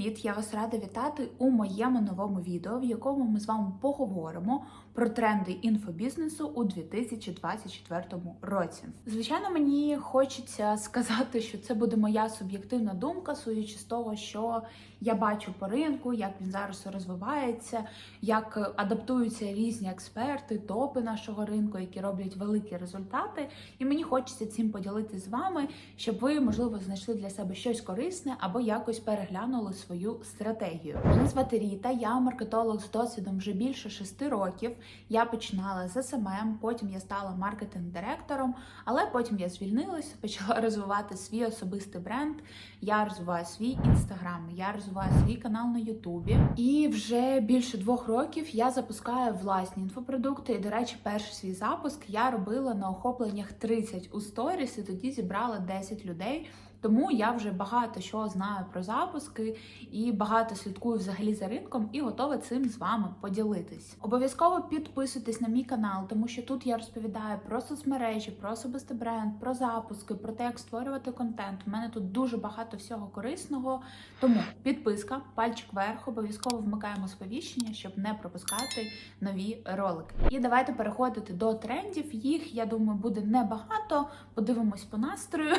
Привіт! Я вас рада вітати у моєму новому відео, в якому ми з вами поговоримо про тренди інфобізнесу у 2024 році. Звичайно, мені хочеться сказати, що це буде моя суб'єктивна думка, судячи з того, що я бачу по ринку, як він зараз розвивається, як адаптуються різні експерти, топи нашого ринку, які роблять великі результати. І мені хочеться цим поділитися з вами, щоб ви, можливо, знайшли для себе щось корисне або якось переглянули свою стратегію. Мене звати Ріта, я маркетолог з досвідом вже більше шести років. Я починала з СММ, потім я стала маркетинг-директором, але потім я звільнилася, почала розвивати свій особистий бренд. Я розвиваю свій інстаграм, я розвиваю свій канал на Ютубі. І вже більше двох років я запускаю власні інфопродукти. І, до речі, перший свій запуск я робила на охопленнях 30 у сторіс, і тоді зібрала 10 людей. Тому я вже багато що знаю про запуски і багато слідкую взагалі за ринком і готова цим з вами поділитись. Обов'язково підписуйтесь на мій канал, тому що тут я розповідаю про соцмережі, про особистий бренд, про запуски, про те, як створювати контент. У мене тут дуже багато всього корисного. Тому підписка, пальчик вверх, обов'язково вмикаємо сповіщення, щоб не пропускати нові ролики. І давайте переходити до трендів. Їх я думаю буде небагато. Подивимось по настрою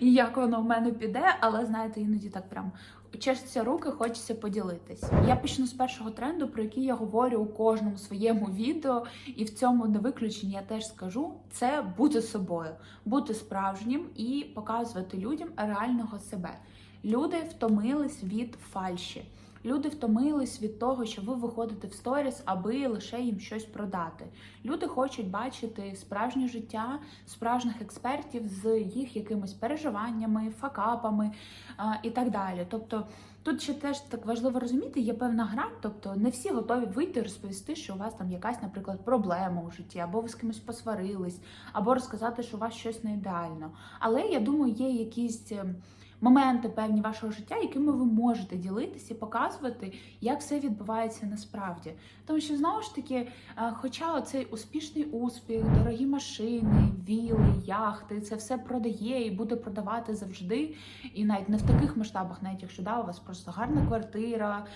і як воно в мене піде, але знаєте, іноді так прям чешуться руки, хочеться поділитись. Я почну з першого тренду, про який я говорю у кожному своєму відео, і в цьому не виключенні я теж скажу: це бути собою, бути справжнім і показувати людям реального себе. Люди втомились від фальші. Люди втомились від того, що ви виходите в сторіс, аби лише їм щось продати. Люди хочуть бачити справжнє життя, справжніх експертів з їх якимись переживаннями, факапами а, і так далі. Тобто. Тут ще теж так важливо розуміти, є певна грань, тобто не всі готові вийти і розповісти, що у вас там якась, наприклад, проблема у житті, або ви з кимось посварились, або розказати, що у вас щось не ідеально. Але я думаю, є якісь ем, моменти певні вашого життя, якими ви можете ділитися і показувати, як все відбувається насправді. Тому що знову ж таки, е, хоча цей успішний успіх, дорогі машини, віли, яхти, це все продає і буде продавати завжди, і навіть не в таких масштабах, навіть якщо да, у вас просто гарна квартира,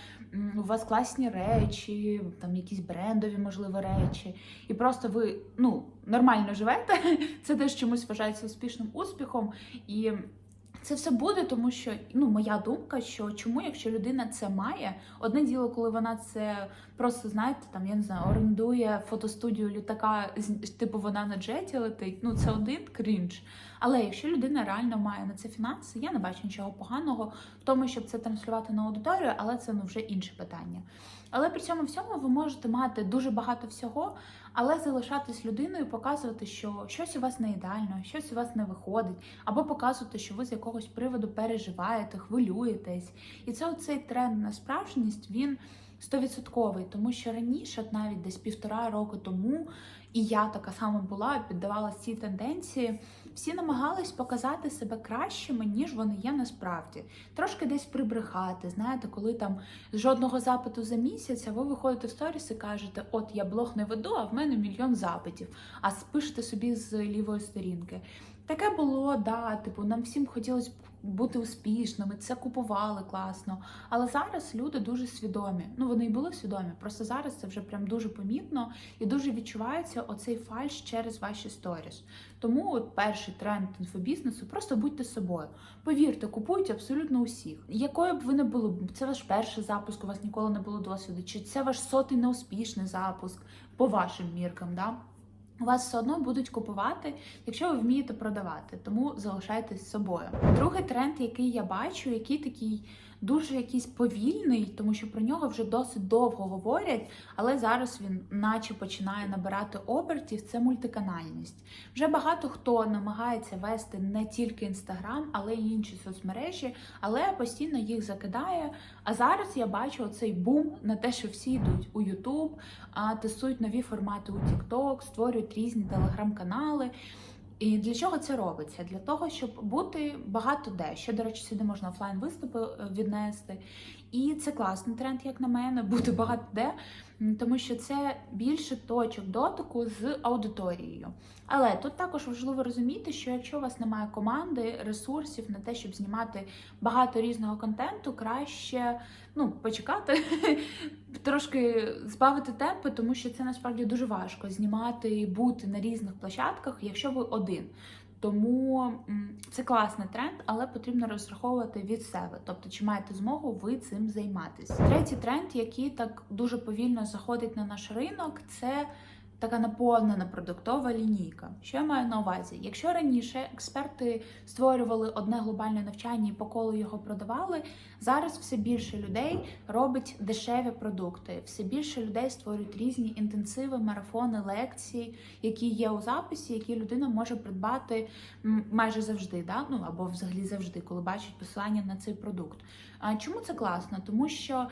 у вас класні речі, там якісь брендові, можливо, речі, і просто ви ну нормально живете, це теж чомусь вважається успішним успіхом і. Це все буде, тому що ну моя думка, що чому, якщо людина це має, одне діло, коли вона це просто знаєте, там я не знаю, орендує фотостудію літака, типу вона на джеті летить. Ну це один крінж. Але якщо людина реально має на це фінанси, я не бачу нічого поганого в тому, щоб це транслювати на аудиторію, але це ну вже інше питання. Але при цьому всьому ви можете мати дуже багато всього, але залишатись людиною, показувати, що щось у вас не ідеально, щось у вас не виходить, або показувати, що ви з якогось приводу переживаєте, хвилюєтесь. І це оцей тренд на справжність він стовідсотковий, тому що раніше, навіть десь півтора року тому, і я така сама була, піддавалася цій тенденції. Всі намагались показати себе кращими, ніж вони є насправді. Трошки десь прибрехати. Знаєте, коли там жодного запиту за місяць, а ви виходите в сторіс і кажете, от я блог не веду, а в мене мільйон запитів. А спишете собі з лівої сторінки. Таке було, да, типу, нам всім хотілося бути успішними, це купували класно. Але зараз люди дуже свідомі. Ну вони і були свідомі. Просто зараз це вже прям дуже помітно і дуже відчувається оцей фальш через ваші сторіс. Тому от перший тренд інфобізнесу просто будьте собою. Повірте, купують абсолютно усіх. Якою б ви не були, це ваш перший запуск, у вас ніколи не було досвіду, чи це ваш сотий неуспішний запуск по вашим міркам. Да? У вас все одно будуть купувати, якщо ви вмієте продавати, тому залишайтесь собою. Другий тренд, який я бачу, який такий дуже якийсь повільний, тому що про нього вже досить довго говорять, але зараз він, наче, починає набирати обертів. Це мультиканальність. Вже багато хто намагається вести не тільки інстаграм, але й інші соцмережі, але постійно їх закидає. А зараз я бачу оцей бум на те, що всі йдуть у а, тестують нові формати у TikTok, створюють різні телеграм-канали. І для чого це робиться? Для того, щоб бути багато де. Ще, до речі, сюди можна офлайн виступи е, віднести. І це класний тренд, як на мене, бути багато де, тому що це більше точок дотику з аудиторією. Але тут також важливо розуміти, що якщо у вас немає команди, ресурсів на те, щоб знімати багато різного контенту, краще ну, почекати, трошки збавити темпи, тому що це насправді дуже важко знімати і бути на різних площадках, якщо ви один. Тому це класний тренд, але потрібно розраховувати від себе. Тобто, чи маєте змогу ви цим займатися? Третій тренд, який так дуже повільно заходить на наш ринок, це така наповнена продуктова лінійка. Що я маю на увазі? Якщо раніше експерти створювали одне глобальне навчання і по колу його продавали, зараз все більше людей робить дешеві продукти. Все більше людей створюють різні інтенсиви, марафони, лекції, які є у записі, які людина може придбати майже завжди, да? ну або взагалі завжди, коли бачить посилання на цей продукт. А чому це класно? Тому що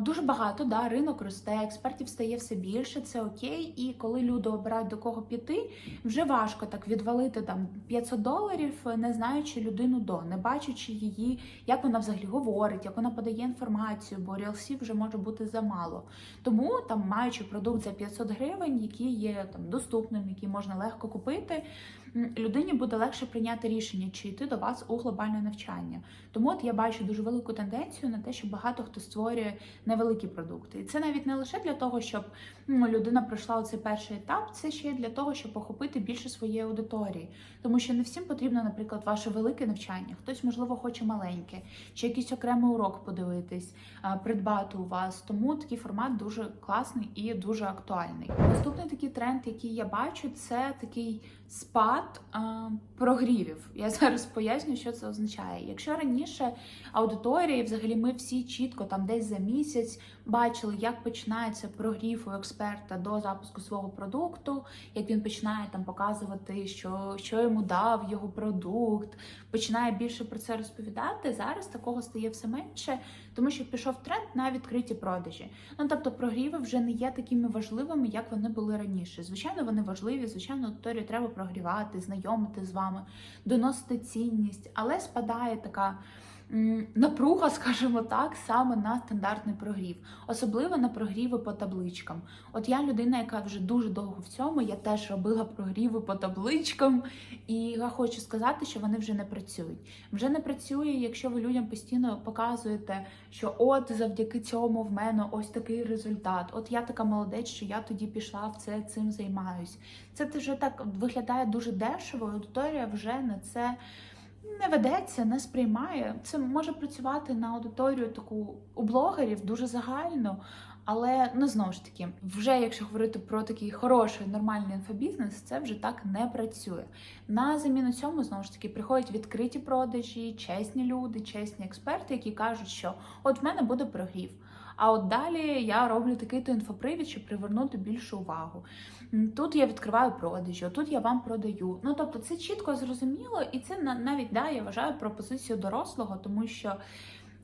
Дуже багато, да, ринок росте, експертів стає все більше, це окей. І коли люди обирають до кого піти, вже важко так відвалити там 500 доларів, не знаючи людину до, не бачачи її, як вона взагалі говорить, як вона подає інформацію, бо рілсів вже може бути замало. Тому там, маючи продукт за 500 гривень, який є там доступним, який можна легко купити. Людині буде легше прийняти рішення, чи йти до вас у глобальне навчання. Тому от я бачу дуже велику тенденцію на те, що багато хто створює невеликі продукти. І це навіть не лише для того, щоб людина пройшла цей перший етап, це ще для того, щоб охопити більше своєї аудиторії. Тому що не всім потрібно, наприклад, ваше велике навчання. Хтось, можливо, хоче маленьке, чи якийсь окремий урок подивитись, придбати у вас. Тому такий формат дуже класний і дуже актуальний. Наступний такий тренд, який я бачу, це такий спад а, прогрівів. Я зараз поясню, що це означає. Якщо раніше аудиторії, взагалі, ми всі чітко там десь за місяць бачили, як починається прогрів у експерта до запуску свого продукту, як він починає там показувати, що, що йому дав його продукт, починає більше про це розповідати. Зараз такого стає все менше, тому що пішов тренд на відкриті продажі. Ну тобто, прогріви вже не є такими важливими, як вони були раніше. Звичайно, вони важливі, звичайно, аудиторію треба прогрівати, знайомити з вами, доносити цінність, але спадає така. Напруга, скажімо так, саме на стандартний прогрів, особливо на прогріви по табличкам. От я людина, яка вже дуже довго в цьому, я теж робила прогріви по табличкам, і я хочу сказати, що вони вже не працюють. Вже не працює, якщо ви людям постійно показуєте, що от завдяки цьому в мене ось такий результат. От я така молодець, що я тоді пішла в це цим займаюсь. Це вже так виглядає дуже дешево. Аудиторія вже на це. Не ведеться, не сприймає. Це може працювати на аудиторію таку у блогерів дуже загально, але ну знову ж таки, вже якщо говорити про такий хороший нормальний інфобізнес, це вже так не працює. На заміну цьому знову ж таки приходять відкриті продажі, чесні люди, чесні експерти, які кажуть, що от в мене буде прогрів. А от далі я роблю такий-то інфопривід, щоб привернути більшу увагу. Тут я відкриваю продажі, тут я вам продаю. Ну тобто, це чітко зрозуміло, і це на- навіть да, я вважаю пропозицію дорослого, тому що.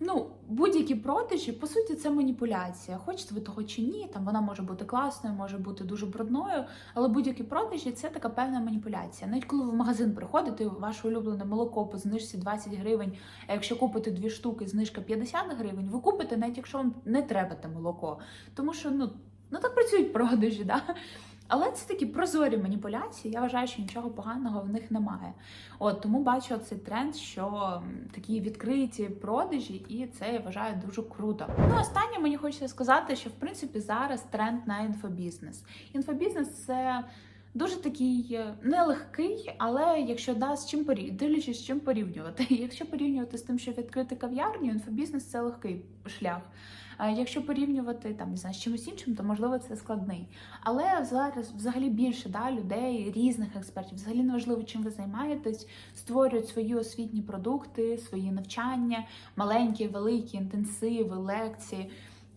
Ну, будь-які продажі, по суті, це маніпуляція. Хочете ви того чи ні, там вона може бути класною, може бути дуже брудною, але будь-які продажі це така певна маніпуляція. Навіть коли ви в магазин приходите, ваше улюблене молоко по знижці 20 гривень, а якщо купите дві штуки, знижка 50 гривень, ви купите, навіть якщо вам не треба те молоко. Тому що ну, ну так працюють продажі, да? Але це такі прозорі маніпуляції. Я вважаю, що нічого поганого в них немає. От тому бачу цей тренд, що такі відкриті продажі, і це я вважаю дуже круто. Ну, останнє мені хочеться сказати, що в принципі зараз тренд на інфобізнес. Інфобізнес це. Дуже такий е, нелегкий, але якщо да, з чим порів... дивлячись, з чим порівнювати. Якщо порівнювати з тим, що відкрити кав'ярню, інфобізнес це легкий шлях. Якщо порівнювати там не знаю, з чимось іншим, то можливо це складний. Але зараз взагалі більше да, людей, різних експертів, взагалі не важливо, чим ви займаєтесь, створюють свої освітні продукти, свої навчання, маленькі, великі, інтенсиви, лекції.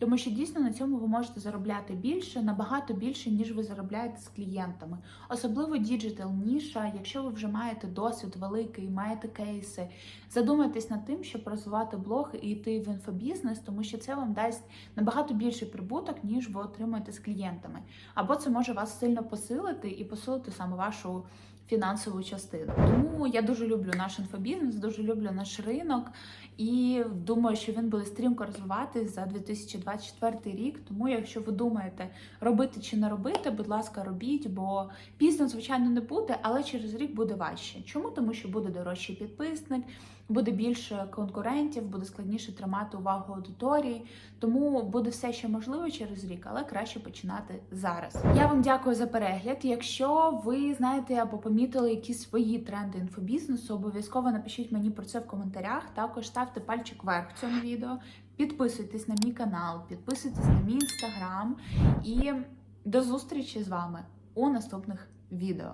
Тому що дійсно на цьому ви можете заробляти більше, набагато більше, ніж ви заробляєте з клієнтами. Особливо діджитал ніша, якщо ви вже маєте досвід великий, маєте кейси, задумайтесь над тим, щоб розвивати блог і йти в інфобізнес, тому що це вам дасть набагато більший прибуток, ніж ви отримуєте з клієнтами. Або це може вас сильно посилити і посилити саме вашу фінансову частину. Тому я дуже люблю наш інфобізнес, дуже люблю наш ринок і думаю, що він буде стрімко розвиватись за 2024 рік. Тому, якщо ви думаєте робити чи не робити, будь ласка, робіть, бо пізно, звичайно, не буде, але через рік буде важче. Чому? Тому що буде дорожчий підписник, буде більше конкурентів, буде складніше тримати увагу аудиторії. Тому буде все ще можливо через рік, але краще починати зараз. Я вам дякую за перегляд. Якщо ви знаєте або помітили якісь свої тренди інфобізнесу, обов'язково напишіть мені про це в коментарях. Також ставте пальчик вверх в цьому відео, підписуйтесь на мій канал, підписуйтесь на мій інстаграм і до зустрічі з вами у наступних відео.